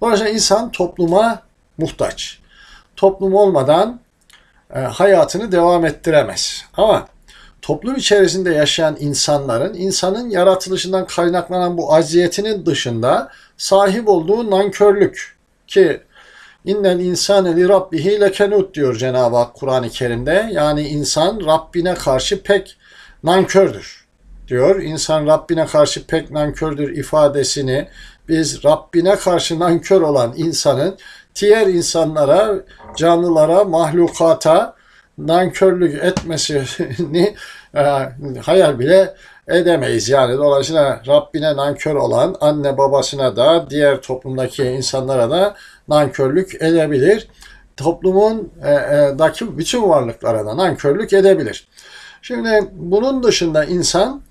Dolayısıyla insan topluma muhtaç. Toplum olmadan e, hayatını devam ettiremez. Ama toplum içerisinde yaşayan insanların insanın yaratılışından kaynaklanan bu aziyetinin dışında sahip olduğu nankörlük ki İnnel insane li rabbihi lekenut diyor Cenab-ı Hak Kur'an-ı Kerim'de. Yani insan Rabbine karşı pek nankördür diyor. İnsan Rabbine karşı pek nankördür ifadesini biz Rabbine karşı nankör olan insanın diğer insanlara, canlılara, mahlukata nankörlük etmesini e, hayal bile edemeyiz. Yani dolayısıyla Rabbine nankör olan anne babasına da diğer toplumdaki insanlara da nankörlük edebilir. Toplumun e, e, daki bütün varlıklara da nankörlük edebilir. Şimdi bunun dışında insan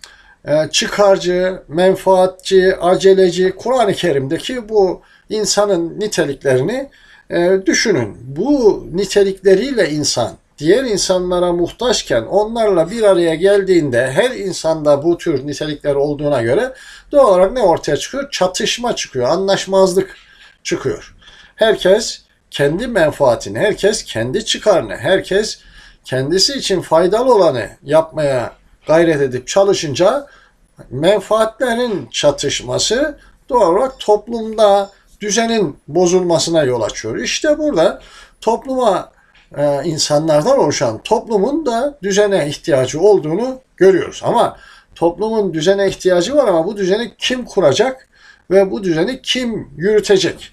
çıkarcı, menfaatçi, aceleci, Kur'an-ı Kerim'deki bu insanın niteliklerini e, düşünün. Bu nitelikleriyle insan diğer insanlara muhtaçken onlarla bir araya geldiğinde her insanda bu tür nitelikler olduğuna göre doğal olarak ne ortaya çıkıyor? Çatışma çıkıyor, anlaşmazlık çıkıyor. Herkes kendi menfaatini, herkes kendi çıkarını, herkes kendisi için faydalı olanı yapmaya gayret edip çalışınca menfaatlerin çatışması doğal olarak toplumda düzenin bozulmasına yol açıyor. İşte burada topluma e, insanlardan oluşan toplumun da düzene ihtiyacı olduğunu görüyoruz. Ama toplumun düzene ihtiyacı var ama bu düzeni kim kuracak ve bu düzeni kim yürütecek?